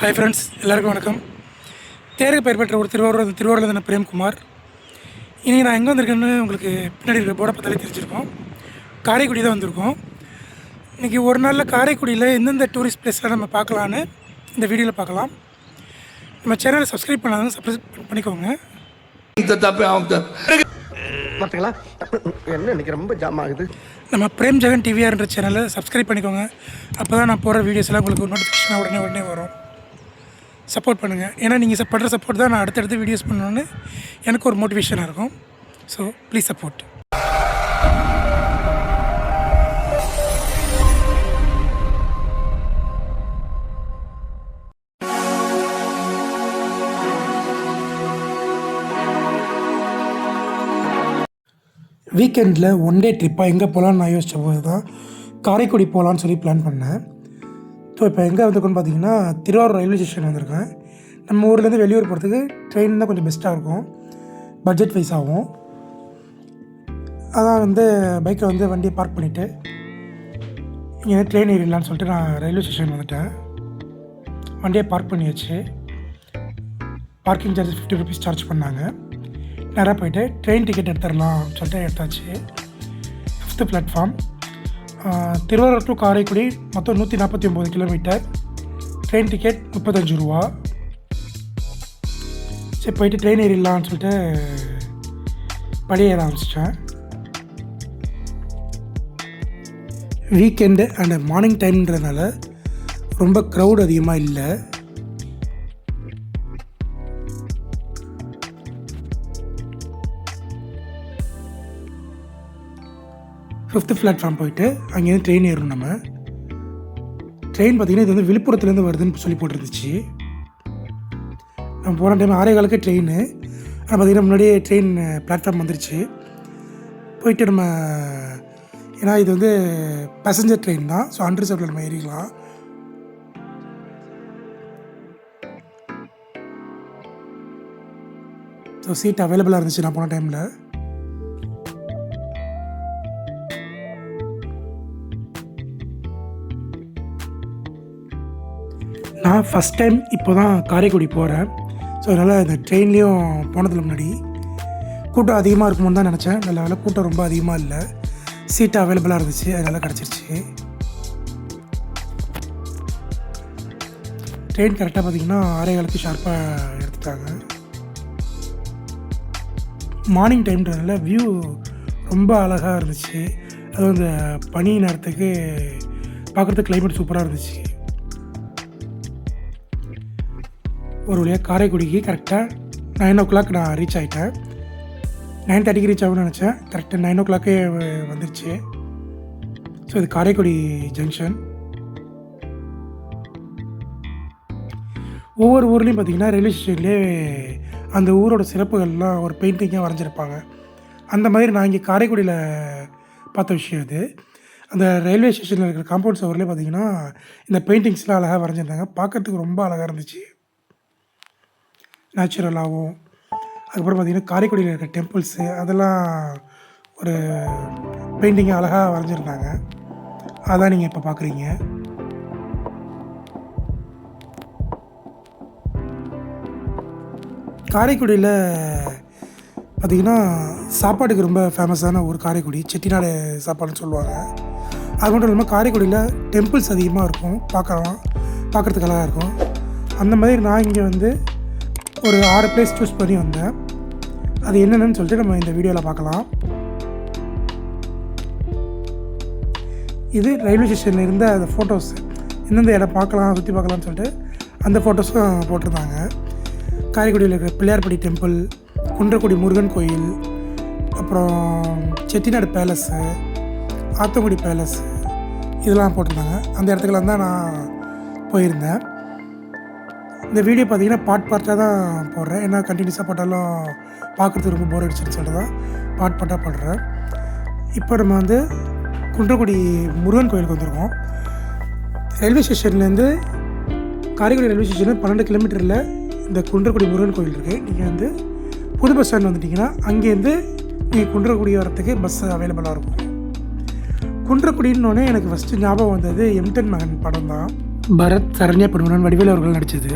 Hi friends எல்லாருக்கும் வணக்கம். தேர்வு பெயர் பெற்ற ஒரு திருவாரூர் திருவாரூரில் தானே பிரேம்குமார். இன்றைக்கி நான் எங்கே வந்திருக்கேன்னு உங்களுக்கு பின்னாடி இருக்கிற போர்டை பார்த்தாலே தெரிஞ்சிருக்கோம். காரைக்குடி தான் வந்திருக்கோம். இன்றைக்கி ஒரு நாளில் காரைக்குடியில் எந்தெந்த டூரிஸ்ட் பிளேஸ்லாம் நம்ம பார்க்கலான்னு இந்த வீடியோவில் பார்க்கலாம். நம்ம சேனலை சப்ஸ்கிரைப் பண்ணாதவங்க சப்ஸ்கிரைப் பண்ணிக்கோங்க. பார்த்தீங்களா என்ன இன்னைக்கு ரொம்ப ஜாம் ஆகுது. நம்ம பிரேம் ஜெகன் டிவிஆர்ன்ற சேனலை சப்ஸ்கிரைப் பண்ணிக்கோங்க. அப்போ தான் நான் போடுற வீடியோஸ் எல்லாம் உங்களுக்கு நோட்டிஃபிகேஷன் உடனே உடனே வரும். சப்போர்ட் பண்ணுங்கள் ஏன்னா நீங்கள் படுற சப்போர்ட் தான் நான் அடுத்தடுத்து வீடியோஸ் பண்ணணுன்னு எனக்கு ஒரு மோட்டிவேஷனாக இருக்கும். ஸோ ப்ளீஸ் சப்போர்ட் வீக்கெண்டில் ஒன் டே ட்ரிப்பாக எங்கே போகலான்னு நான் யோசித்த போது தான் காரைக்குடி போகலான்னு சொல்லி பிளான் பண்ணேன். ஸோ இப்போ எங்கே வந்திருக்கோன்னு பார்த்தீங்கன்னா திருவாரூர் ரயில்வே ஸ்டேஷன் வந்திருக்கேன். நம்ம ஊர்லேருந்து வெளியூர் போகிறதுக்கு ட்ரெயின் தான் கொஞ்சம் பெஸ்ட்டாக இருக்கும். பட்ஜெட் வைஸ் ஆகும் அதான் வந்து பைக்கில் வந்து வண்டியை பார்க் பண்ணிவிட்டு இங்கே ட்ரெயின் ஏறிடலான்னு சொல்லிட்டு நான் ரயில்வே ஸ்டேஷன் வந்துட்டேன். வண்டியை பார்க் பண்ணியாச்சு. Parking charge fifty rupees charge பண்ணாங்க. நேராக போயிட்டு ட்ரெயின் டிக்கெட் எடுத்துடலாம் சொல்லிட்டு எடுத்தாச்சு. Fifth platform Thiruvarur to Karaikudi மொத்தம் நூற்றி நாற்பத்தி ஒம்பது கிலோமீட்டர் ட்ரெயின் டிக்கெட் முப்பத்தஞ்சு ரூபா. சரி போயிட்டு ட்ரெயின் ஏறிடலாம்னு சொல்லிட்டு படியேற ஆரம்பிச்சிட்டேன் வீக்கெண்டு அண்ட் மார்னிங் டைம்ன்றதுனால ரொம்ப க்ரௌட் அதிகமாக இல்லை. ஃபிஃப்த்து பிளாட்ஃபார்ம் போயிட்டு அங்கேருந்து ட்ரெயின் ஏறணும் நம்ம. ட்ரெயின் பார்த்திங்கன்னா இது வந்து விழுப்புரத்துலேருந்து வருதுன்னு சொல்லி போட்டிருந்துச்சு. நம்ம போன டைம் ஆறே காலுக்கு ட்ரெயின் ஆனால் பார்த்திங்கன்னா முன்னாடியே ட்ரெயின் பிளாட்ஃபார்ம் வந்துருச்சு. போயிட்டு நம்ம ஏன்னா இது வந்து பேசஞ்சர் ட்ரெயின் தான். ஸோ அன்ரிசர்வ்டில் நம்ம ஏறிக்கலாம் ஸோ சீட் அவைலபிளாக இருந்துச்சு நான் போன டைமில் நான் ஃபஸ்ட் டைம் இப்போ தான் காரைக்குடி போகிறேன் ஸோ அதனால் இந்த ட்ரெயின்லேயும் போனதில் முன்னாடி. கூட்டம் அதிகமாக இருக்குமோன்னு தான் நினச்சேன். நல்ல வேலை கூட்டம் ரொம்ப அதிகமாக இல்லை. சீட்டு அவைலபிளாக இருந்துச்சு. அதனால் கிடச்சிருச்சு. ட்ரெயின் கரெக்டாக பார்த்தீங்கன்னா ஆறே காலத்து ஷார்ப்பாக எடுத்துட்டாங்க. மார்னிங் டைம்ன்றதுனால வியூ ரொம்ப அழகாக இருந்துச்சு. அதுவும் இந்த பனி நேரத்துக்கு பார்க்குறதுக்கு கிளைமேட் சூப்பராக இருந்துச்சு. ஒரு வழியாக காரைக்குடிக்கு கரெக்டாக நைன் ஓ கிளாக் நான் ரீச் ஆகிட்டேன் நைன் தேர்ட்டிக்கு ரீச் ஆகும்னு நினச்சேன். கரெக்டாக நைன் ஓ கிளாக்கே வந்துருச்சு. ஸோ இது காரைக்குடி ஜங்ஷன் ஒவ்வொரு ஊர்லேயும் பார்த்தீங்கன்னா ரயில்வே ஸ்டேஷன்லேயே அந்த ஊரோட சிறப்புகள்லாம் ஒரு பெயிண்டிங்காக வரைஞ்சிருப்பாங்க. அந்த மாதிரி நான் இங்கே காரைக்குடியில் பார்த்த விஷயம் இது. அந்த ரயில்வே ஸ்டேஷனில் இருக்கிற காம்பவுண்ட் சவர்லேயே பார்த்தீங்கன்னா இந்த பெயிண்டிங்ஸ்லாம் அழகாக வரைஞ்சிருந்தாங்க. பார்க்கறதுக்கு ரொம்ப அழகாக இருந்துச்சு. நேச்சுரலாகவும் அதுக்கப்புறம் பார்த்திங்கன்னா காரைக்குடியில் இருக்கிற டெம்பிள்ஸு அதெல்லாம் ஒரு பெயிண்டிங்கை அழகாக வரைஞ்சிருந்தாங்க. அதான் நீங்கள் இப்போ பார்க்குறீங்க காரைக்குடியில் பார்த்திங்கன்னா சாப்பாட்டுக்கு ரொம்ப ஃபேமஸான ஒரு காரைக்குடி செட்டிநாடு சாப்பாடுன்னு சொல்லுவாங்க. அது மட்டும் இல்லாமல் காரைக்குடியில் டெம்பிள்ஸ் அதிகமாக இருக்கும். பார்க்கலாம். பார்க்குறதுக்கு அழகாக இருக்கும். அந்த மாதிரி நான் இங்கே வந்து ஒரு ஆறு பிளேஸ் சூஸ் பண்ணி வந்தேன். அது என்னென்னு சொல்லிட்டு நம்ம இந்த வீடியோவில் பார்க்கலாம். இது ரயில்வே ஸ்டேஷனில் இருந்த அந்த ஃபோட்டோஸ் எந்தெந்த இடம் பார்க்கலாம் சுற்றி பார்க்கலாம்னு சொல்லிட்டு அந்த ஃபோட்டோஸும் போட்டிருந்தாங்க. காரைக்குடியில் இருக்கிற பிள்ளையார்படி டெம்பிள் குன்றக்குடி முருகன் கோயில் அப்புறம் செட்டிநாடு பேலஸு ஆத்தங்குடி பேலஸு இதெல்லாம் போட்டிருந்தாங்க. அந்த இடத்துக்குலாம் தான் நான் போயிருந்தேன். இந்த வீடியோ பார்த்தீங்கன்னா பாட் பாட்டாக தான் போடுறேன். ஏன்னா கண்டினியூஸாக போட்டாலும் பார்க்குறது ரொம்ப போர் அடிச்சுன்னு சொல்லிட்டு தான் பாட்டாக பாடுறேன். இப்போ நம்ம வந்து குன்றக்குடி முருகன் கோயிலுக்கு வந்திருக்கோம். ரயில்வே ஸ்டேஷன்லேருந்து காரைக்குடி ரயில்வே ஸ்டேஷன் பன்னெண்டு கிலோமீட்டரில் இந்த குன்றக்குடி முருகன் கோயில் இருக்குது நீங்கள் வந்து புது பஸ் ஸ்டாண்ட் வந்துட்டிங்கன்னா அங்கேருந்து நீங்கள் குன்றக்குடி வரத்துக்கு பஸ் அவைலபிளாக இருக்கும். குன்றக்குடின்னொடனே எனக்கு ஃபஸ்ட்டு ஞாபகம் வந்தது எம்டன் மகன் படம் தான். பரத் சரண்யா படுவனன் வடிவேல் அவர்கள் நடித்தது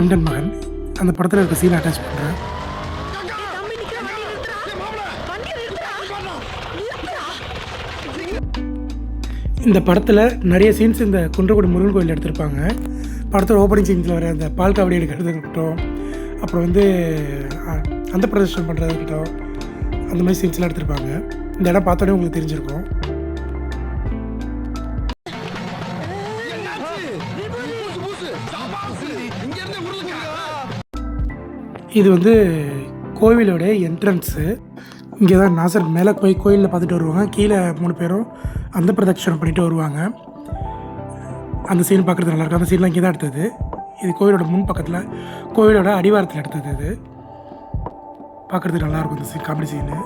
எம்டன் மகன். அந்த படத்தில் இருக்க சீன் அட்டாச் பண்ணுறேன் இந்த படத்தில் நிறைய சீன்ஸ் இந்த குன்றக்குடி முருகன் கோயில் எடுத்திருப்பாங்க. படத்தோட ஓப்பனிங் சீன்ஸில் வர அந்த பால் காவடி எடுக்கிறது இருக்கட்டும் அப்புறம் வந்து அந்த பிரதர்ஷனம் பண்ணுறது இருக்கட்டும் அந்த மாதிரி சீன்ஸ்லாம் எடுத்திருப்பாங்க. இந்த இடம் பார்த்தோன்னே உங்களுக்கு தெரிஞ்சிருக்கும். இது வந்து கோவிலோட என்ட்ரன்ஸு இங்கே தான் நாசர் மேலே போய் கோயிலில் பார்த்துட்டு வருவாங்க. கீழே மூணு பேரும் அந்த பிரதட்சணம் பண்ணிட்டு வருவாங்க. அந்த சீன் பார்க்குறது நல்லாயிருக்கும் அந்த சீன்லாம் இங்கே தான் எடுத்தது. இது கோவிலோட முன் பக்கத்தில் கோவிலோட அடிவாரத்தில் எடுத்தது இது. பார்க்குறதுக்கு நல்லாயிருக்கும் இந்த சீன் காமெடி சீனு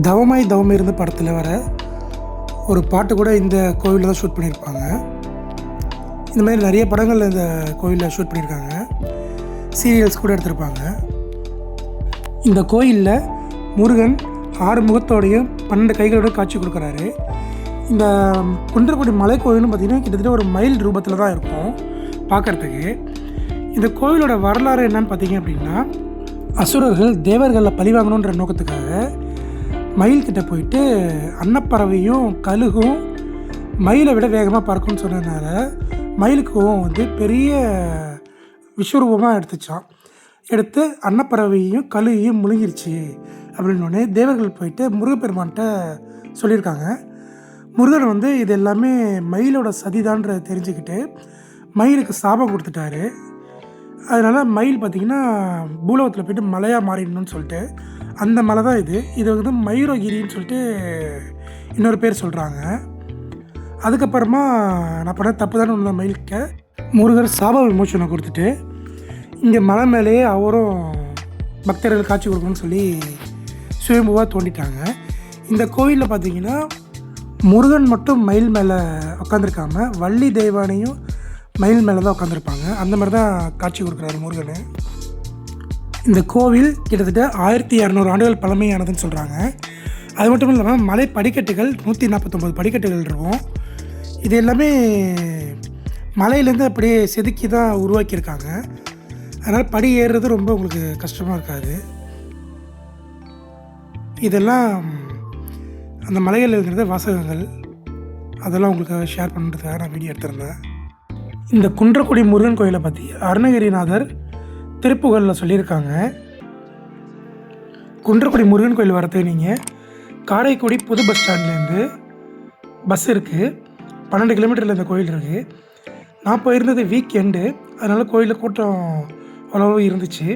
தவமாய் தவம் இருந்த படத்தில் வர ஒரு பாட்டு கூட இந்த கோவிலில் தான் ஷூட் பண்ணியிருப்பாங்க இந்த மாதிரி நிறைய படங்கள் இந்த கோவிலில் ஷூட் பண்ணியிருக்காங்க சீரியல்ஸ் கூட எடுத்திருப்பாங்க. இந்த கோயிலில் முருகன் ஆறு முகத்தோடையும் பன்னெண்டு கைகளோட காட்சி கொடுக்குறாரு. இந்த குன்றக்குடி மலை கோயிலும் பார்த்திங்கன்னா கிட்டத்தட்ட ஒரு மயில் ரூபத்தில் தான் இருக்கும் பார்க்குறதுக்கு. இந்த கோவிலோட வரலாறு என்னன்னு பார்த்தீங்க அப்படின்னா அசுரர்கள் தேவர்களில் பழிவாங்கணுன்ற நோக்கத்துக்காக மயில் கிட்ட போயிட்டு அன்னப்பறவையும் கழுகும் மயிலை விட வேகமாக பறக்கும்னு சொன்னதுனால மயிலுக்கு கோவம் வந்து பெரிய விஸ்வரூபமாக எடுத்துச்சான் எடுத்து அன்னப்பறவையும் கழுகையும் முழுங்கிருச்சு அப்படின்னோடனே தேவர்கள் போயிட்டு முருகப்பெருமான்கிட்ட சொல்லியிருக்காங்க. முருகன் வந்து இது எல்லாமே மயிலோட சதிதான்றதை தெரிஞ்சுக்கிட்டு மயிலுக்கு சாபம் கொடுத்துட்டாரு. அதனால் மயில் பார்த்திங்கன்னா பூலோகத்தில் போயிட்டு மலையாக மாறிடணும்னு சொல்லிட்டு அந்த மலை தான் இது. இது வந்து மயூரகிரின்னு சொல்லிட்டு இன்னொரு பேர் சொல்கிறாங்க அதுக்கப்புறமா நான் பண்ண தப்பு தானே ஒன்று மயிலுக்க முருகர் சாப விமோசனம் கொடுத்துட்டு இங்கே மலை மேலேயே அவரும் பக்தர்கள் காட்சி கொடுக்கணும்னு சொல்லி சுயம்புவாக தோண்டிட்டாங்க. இந்த கோயிலில் பார்த்தீங்கன்னா முருகன் மட்டும் மயில் மேலே உட்காந்துருக்காம வள்ளி தெய்வானையும் மயில் மேலே தான் உட்காந்துருப்பாங்க அந்த மாதிரி தான் காட்சி கொடுக்குறாரு முருகன். இந்த கோவில் கிட்டத்தட்ட ஆயிரத்தி இரநூறு ஆண்டுகள் பழமையானதுன்னு சொல்கிறாங்க அது மட்டும் இல்லாமல் மலை படிக்கட்டுகள் நூற்றி நாற்பத்தொம்பது படிக்கட்டுகள் இருக்கும். இது எல்லாமே மலையிலேருந்து அப்படியே செதுக்கி தான் உருவாக்கியிருக்காங்க. அதனால் படி ஏறுறது ரொம்ப உங்களுக்கு கஷ்டமாக இருக்காது. இதெல்லாம் அந்த மலைகளில் இருக்கிற வாசகங்கள் அதெல்லாம் உங்களுக்கு ஷேர் பண்ணுறதுக்காக நான் வீடியோ எடுத்திருந்தேன். இந்த குன்றக்குடி முருகன் கோயிலை பற்றி அருணகிரிநாதர் திருப்புகழில் சொல்லியிருக்காங்க. குன்றக்குடி முருகன் கோயில் வரதுக்கு நீங்கள் காரைக்குடி புது பஸ் ஸ்டாண்ட்லேருந்து பஸ் இருக்குது பன்னெண்டு கிலோமீட்டரில் இந்த கோயில் இருக்குது நான் போயிருந்தது வீக் எண்டு அதனால் கோயிலில் கூட்டம் அவ்வளோ இருந்துச்சு.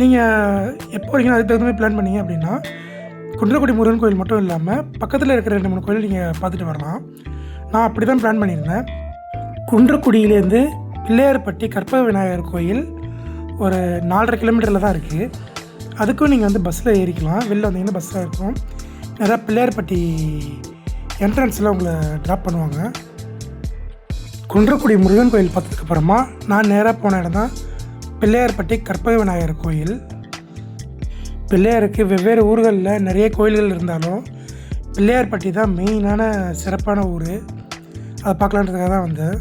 நீங்கள் எப்போ வரீங்களோ அதுக்கு தகுந்த மாதிரி பிளான் பண்ணீங்க அப்படின்னா குன்றக்குடி முருகன் கோயில் மட்டும் இல்லாமல் பக்கத்தில் இருக்கிற ரெண்டு மூணு கோயில் நீங்கள் பார்த்துட்டு வரலாம். நான் அப்படி தான் பிளான் பண்ணியிருந்தேன். குன்றக்குடியிலேருந்து பிள்ளையார்பட்டி கற்பக விநாயகர் கோயில் ஒரு நாலரை கிலோமீட்டரில் தான் இருக்குது அதுக்கும் நீங்கள் வந்து பஸ்ஸில் ஏறிக்கலாம். வெளில வந்தீங்கன்னா பஸ் தான் இருக்கும். நிறையா பிள்ளையார்பட்டி என்ட்ரன்ஸில் உங்களை ட்ராப் பண்ணுவாங்க. குன்றக்குடி முருகன் கோயில் பார்த்ததுக்கப்புறமா நான் நேராக போன இடம் தான் பிள்ளையார்பட்டி கற்பக விநாயகர் கோயில். பிள்ளையாருக்கு வெவ்வேறு ஊர்களில் நிறைய கோயில்கள் இருந்தாலும் பிள்ளையார்பட்டி தான் மெயினான சிறப்பான ஊர். அதை பார்க்கலான்றதுக்காக தான் வந்தேன்.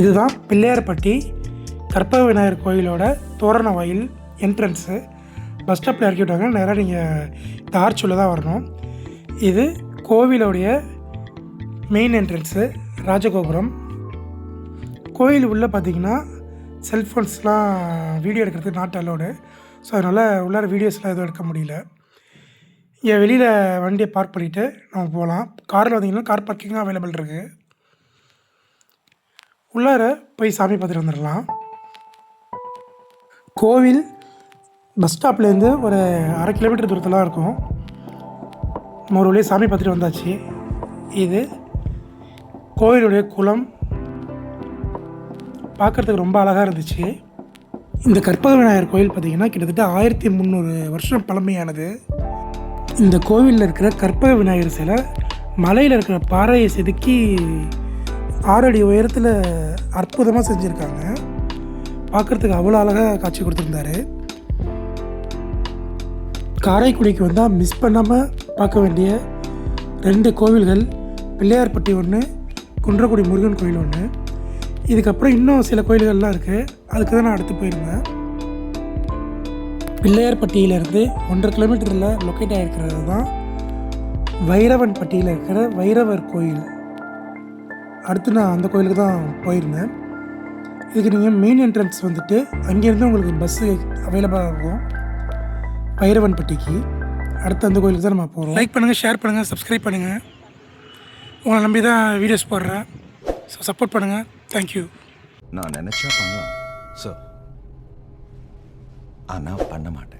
இதுதான் பிள்ளையார்பட்டி கற்பக விநாயகர் கோயிலோட தோரண வயல் என்ட்ரன்ஸு பஸ் ஸ்டாப்பில் இறக்கி விட்டாங்க. நேராக நீங்கள் இந்த ஆர்ச்சுள்ள தான் வரணும். இது கோவிலோடைய மெயின் என்ட்ரன்ஸு ராஜகோபுரம். கோயில் உள்ளே பார்த்தீங்கன்னா செல்ஃபோன்ஸ்லாம் வீடியோ எடுக்கிறதுக்கு நாட் அலோடு ஸோ அதனால் உள்ளார வீடியோஸ்லாம் எதுவும் எடுக்க முடியல. இங்கே வெளியில் வண்டியை பார்க் பண்ணிவிட்டு நம்ம போகலாம் காரில் வந்தீங்கன்னா கார் பார்க்கிங்கும் அவைலபிள் இருக்குது உள்ளார போய் சாமி பார்த்துட்டு வந்துடலாம் கோவில் பஸ் ஸ்டாப்லேருந்து ஒரு அரை கிலோமீட்டர் தூரத்தில் இருக்கும். நம்ம ஒரு வழியாக சாமி பார்த்துட்டு வந்தாச்சு. இது கோவிலுடைய குளம். பார்க்குறதுக்கு ரொம்ப அழகாக இருந்துச்சு. இந்த கற்பக விநாயகர் கோயில் பார்த்திங்கன்னா கிட்டத்தட்ட ஆயிரத்தி முந்நூறு வருஷம் பழமையானது. இந்த கோவிலில் இருக்கிற கற்பக விநாயகர் சிலை மலையில் இருக்கிற பாறையை செதுக்கி ஆறடி உயரத்தில் அற்புதமாக செஞ்சுருக்காங்க. பார்க்குறதுக்கு அவ்வளோ அழகாக காட்சி கொடுத்துருந்தாரு. காரைக்குடிக்கு வந்தால் மிஸ் பண்ணாமல் பார்க்க வேண்டிய ரெண்டு கோவில்கள் பிள்ளையார்பட்டி ஒன்று குன்றக்குடி முருகன் கோயில் ஒன்று இதுக்கப்புறம் இன்னும் சில கோயில்கள்லாம் இருக்குது அதுக்கு தான் நான் அடுத்து போயிருந்தேன். பிள்ளையார்பட்டியிலேருந்து ஒன்றரை கிலோமீட்டரில் லொக்கேட் ஆகிருக்கிறது தான் வைரவன் பட்டியில் இருக்கிற வைரவர் கோயில். அடுத்து நான் அந்த கோயிலுக்கு தான் போயிருந்தேன். இதுக்கு நீங்கள் மெயின் என்ட்ரன்ஸ் வந்துட்டு அங்கேருந்து உங்களுக்கு பஸ்ஸு அவைலபிளாக இருக்கும். பைரவன் பட்டிக்கு அடுத்து அந்த கோயிலுக்கு தான் நம்ம போகிறோம் லைக் பண்ணுங்கள் ஷேர் பண்ணுங்கள் சப்ஸ்கிரைப் பண்ணுங்கள் உங்களை நம்பி தான் வீடியோஸ் போடுறேன். ஸோ சப்போர்ட் பண்ணுங்கள் தேங்க்யூ நான் நினச்சா பண்ணலாம். சார் ஆனால் பண்ண மாட்டேன்.